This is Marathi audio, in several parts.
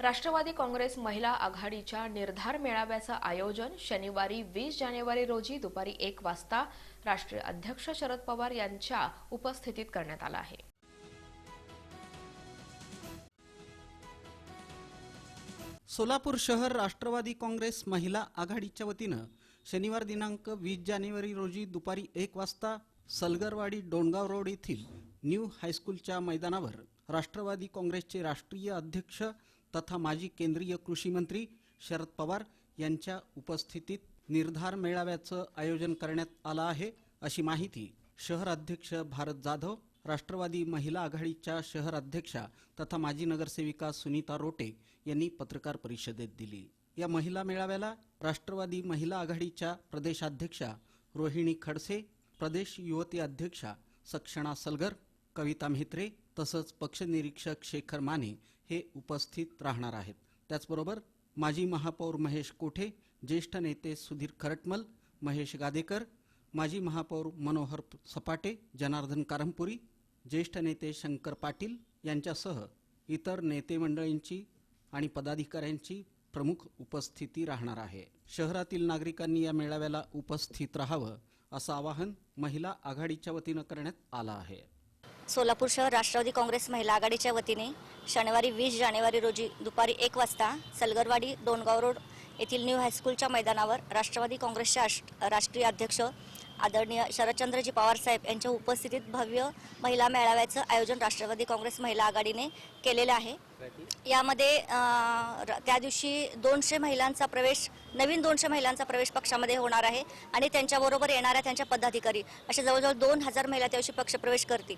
राष्ट्रवादी काँग्रेस महिला आघाडीच्या निर्धार मेळाव्याचं आयोजन शनिवारी वीस जानेवारी रोजी दुपारी एक वाजता राष्ट्रीय अध्यक्ष शरद पवार यांच्या उपस्थितीत करण्यात आलं आहे. सोलापूर शहर राष्ट्रवादी काँग्रेस महिला आघाडीच्या वतीनं शनिवार दिनांक वीस जानेवारी रोजी दुपारी एक वाजता सलगरवाडी डोणगाव रोड येथील न्यू हायस्कूलच्या मैदानावर राष्ट्रवादी काँग्रेसचे राष्ट्रीय अध्यक्ष तथा माजी केंद्रीय कृषी मंत्री शरद पवार यांच्या उपस्थितीत निर्धार मेळाव्याचं आयोजन करण्यात आलं आहे अशी माहिती शहर अध्यक्ष भारत जाधव राष्ट्रवादी महिला आघाडीच्या शहर अध्यक्षा तथा माजी नगरसेविका सुनीता रोटे यांनी पत्रकार परिषदेत दिली. या महिला मेळाव्याला राष्ट्रवादी महिला आघाडीच्या प्रदेशाध्यक्षा रोहिणी खडसे प्रदेश युवती अध्यक्षा सक्षणा सलगर कविता म्हेत्रे तसंच पक्षनिरीक्षक शेखर माने हे उपस्थित राहणार आहेत. त्याचबरोबर माजी महापौर महेश कोठे ज्येष्ठ नेते सुधीर खरटमल महेश गादेकर माजी महापौर मनोहर सपाटे जनार्दन कारंपुरी ज्येष्ठ नेते शंकर पाटील यांच्यासह इतर नेते मंडळींची आणि पदाधिकाऱ्यांची प्रमुख उपस्थिती राहणार आहे. शहरातील नागरिकांनी या मेळाव्याला उपस्थित राहावं असं आवाहन महिला आघाडीच्या वतीनं करण्यात आलं आहे. सोलापूर शहर राष्ट्रवादी काँग्रेस महिला आघाडीच्या वतीने शनिवारी वीस जानेवारी रोजी दुपारी एक वाजता सलगरवाडी डोणगाव रोड येथील न्यू हायस्कूलच्या मैदानावर राष्ट्रवादी काँग्रेसचे राष्ट्रीय अध्यक्ष आदरणीय शरदचंद्रजी पवार साहेब यांच्या उपस्थितीत भव्य महिला मेळाव्याचं आयोजन राष्ट्रवादी काँग्रेस महिला आघाडीने केलेलं आहे. यामध्ये र- त्या दिवशी दोनशे महिलांचा प्रवेश नवीन दोनशे महिलांचा प्रवेश पक्षामध्ये होणार आहे आणि त्यांच्याबरोबर येणाऱ्या त्यांच्या पदाधिकारी असे जवळजवळ दोन हजार महिला त्या दिवशी पक्षप्रवेश करतील.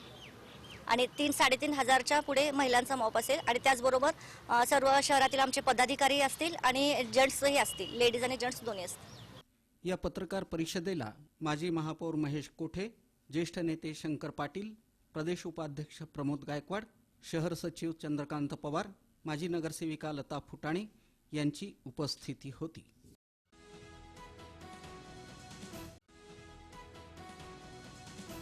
आणि तीन साडेतीन हजारच्या पुढे महिलांचा मॉप असेल. आणि त्याचबरोबर सर्व शहरातील आमचे पदाधिकारी असतील आणि जेंट्सही असतील. लेडीज आणि जेंट्स दोन्ही असतील. या पत्रकार परिषदेला माजी महापौर महेश कोठे ज्येष्ठ नेते शंकर पाटील प्रदेश उपाध्यक्ष प्रमोद गायकवाड शहर सचिव चंद्रकांत पवार माजी नगरसेविका लता फुटाणे यांची उपस्थिती होती.